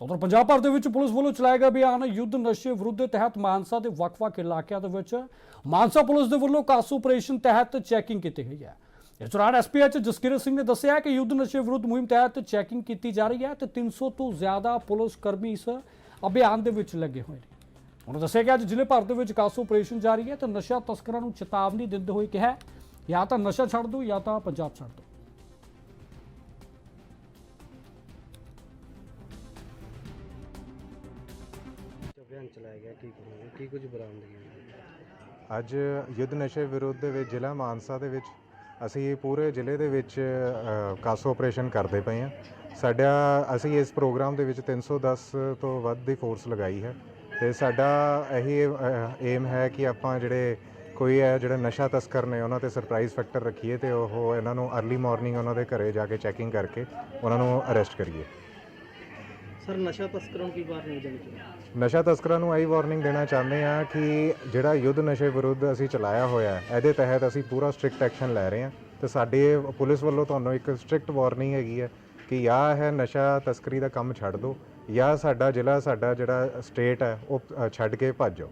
ਉਧਰ ਪੰਜਾਬ ਭਰ ਦੇ ਵਿੱਚ ਪੁਲਿਸ ਵੱਲੋਂ ਚਲਾਇਆ ਗਿਆ ਅਭਿਆਨ ਯੁੱਧ ਨਸ਼ੇ ਵਿਰੁੱਧ ਦੇ ਤਹਿਤ ਮਾਨਸਾ ਦੇ ਵੱਖ-ਵੱਖ ਇਲਾਕਿਆਂ ਦੇ ਵਿੱਚ ਮਾਨਸਾ ਪੁਲਿਸ ਦੇ ਵੱਲੋਂ ਕਾਸੂ ਆਪਰੇਸ਼ਨ ਤਹਿਤ ਚੈਕਿੰਗ ਕੀਤੀ ਗਈ ਹੈ। ਇਸ ਦੌਰਾਨ ਐਸਪੀਐਚ ਜਸਕਿਰਤ ਸਿੰਘ ਨੇ ਦੱਸਿਆ ਕਿ ਯੁੱਧ ਨਸ਼ੇ ਵਿਰੁੱਧ ਮੁਹਿੰਮ ਤਹਿਤ ਚੈਕਿੰਗ ਕੀਤੀ ਜਾ ਰਹੀ ਹੈ ਤੇ 300 ਤੋਂ ਜ਼ਿਆਦਾ ਪੁਲਿਸ ਕਰਮੀ ਇਸ ਅਭਿਆਨ ਦੇ ਵਿੱਚ ਲੱਗੇ ਹੋਏ ਨੇ। ਉਹਨਾਂ ਦੱਸਿਆ ਕਿ ਅੱਜ ਜ਼ਿਲ੍ਹੇ ਭਰ ਦੇ ਵਿੱਚ ਕਾਸੂ ਆਪਰੇਸ਼ਨ ਜਾਰੀ ਹੈ ਤੇ ਨਸ਼ਾ ਤਸਕਰਾਂ ਨੂੰ ਚੇਤਾਵਨੀ ਦਿੰਦੇ ਹੋਏ ਕਿਹਾ ਜਾਂ ਤਾਂ ਨਸ਼ਾ ਛੱਡ ਦਿਓ ਜਾਂ ਤਾਂ ਪੰਜਾਬ ਛੱਡ ਦਿਓ। ਅਭਿਆਨ ਚਲਾਇਆ ਗਿਆ ਕੀ ਕਹੋਗੇ ਕੀ ਕੁਝ ਬਰਾਮਦਗੀ ਹੋਈ? ਅੱਜ ਯੁੱਧ ਨਸ਼ੇ ਵਿਰੁੱਧ ਦੇ ਵਿੱਚ ਜ਼ਿਲ੍ਹਾ ਮਾਨਸਾ ਦੇ ਵਿੱਚ ਅਸੀਂ ਪੂਰੇ ਜ਼ਿਲ੍ਹੇ ਦੇ ਵਿੱਚ ਅ, ਕਾਸੋ ਆਪਰੇਸ਼ਨ ਕਰਦੇ ਪਏ ਹਾਂ। ਸਾਡਾ ਅਸੀਂ ਇਸ ਪ੍ਰੋਗਰਾਮ ਦੇ ਵਿੱਚ 310 ਤੋਂ ਵੱਧ ਦੀ ਫੋਰਸ ਲਗਾਈ ਹੈ ਤੇ ਸਾਡਾ ਇਹੀ ਏਮ ਹੈ ਕਿ ਆਪਾਂ ਜਿਹੜੇ ਕੋਈ ਹੈ ਜਿਹੜਾ ਨਸ਼ਾ ਤਸਕਰ ਨੇ ਉਹਨਾਂ ਤੇ ਸਰਪ੍ਰਾਈਜ਼ ਫੈਕਟਰ ਰੱਖੀਏ ਤੇ ਉਹ ਇਹਨਾਂ ਨੂੰ अर्ਲੀ ਮਾਰਨਿੰਗ ਉਹਨਾਂ ਦੇ ਘਰੇ ਜਾ ਕੇ ਚੈਕਿੰਗ ਕਰਕੇ ਉਹਨਾਂ ਨੂੰ ਅਰੈਸਟ ਕਰੀਏ। ਸਰ ਨਸ਼ਾ ਤਸਕਰਾਂ ਨੂੰ ਕੀ ਵਾਰਨਿੰਗ ਦੇਣੀ ਚਾਹੀਦੀ ਨਸ਼ਾ ਤਸਕਰਾਂ ਨੂੰ ਇਹੀ ਵਾਰਨਿੰਗ ਦੇਣਾ ਚਾਹੁੰਦੇ ਆ ਕਿ ਜਿਹੜਾ ਯੁੱਧ ਨਸ਼ੇ ਵਿਰੁੱਧ ਅਸੀਂ ਚਲਾਇਆ ਹੋਇਆ ਹੈ ਇਹਦੇ ਤਹਿਤ ਅਸੀਂ ਪੂਰਾ ਸਟ੍ਰਿਕਟ ਐਕਸ਼ਨ ਲੈ ਰਹੇ ਹਾਂ। ਤੇ ਸਾਡੇ ਪੁਲਿਸ ਵੱਲੋਂ ਤੁਹਾਨੂੰ ਇੱਕ ਸਟ੍ਰਿਕਟ ਵਾਰਨਿੰਗ ਹੈਗੀ ਹੈ ਕਿ ਜਾਂ ਹੈ ਨਸ਼ਾ ਤਸਕਰੀ ਦਾ ਕੰਮ ਛੱਡ ਦਿਓ ਜਾਂ ਸਾਡਾ ਜ਼ਿਲ੍ਹਾ ਸਾਡਾ ਜਿਹੜਾ ਸਟੇਟ ਹੈ ਉਹ ਛੱਡ ਕੇ ਭੱਜ ਜਾਓ।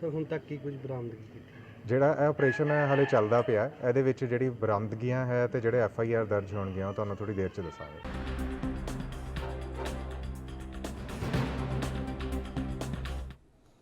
ਸਰ ਹੁਣ ਤੱਕ ਕੀ ਕੁਝ ਬਰਾਮਦਗੀ ਕੀਤੀ? ਜਿਹੜਾ ਇਹ ਆਪਰੇਸ਼ਨ ਹੈ ਹਾਲੇ ਚੱਲਦਾ ਪਿਆ। ਇਹਦੇ ਵਿੱਚ ਜਿਹੜੀ ਬਰਾਮਦਗੀਆਂ ਹੈ ਤੇ ਜਿਹੜੇ ਐਫ ਆਈ ਆਰ ਦਰਜ ਹੋਣਗੀਆਂ ਉਹ ਤੁਹਾਨੂੰ ਥੋੜੀ ਦੇਰ ਚ ਦੱਸਾਂਗੇ।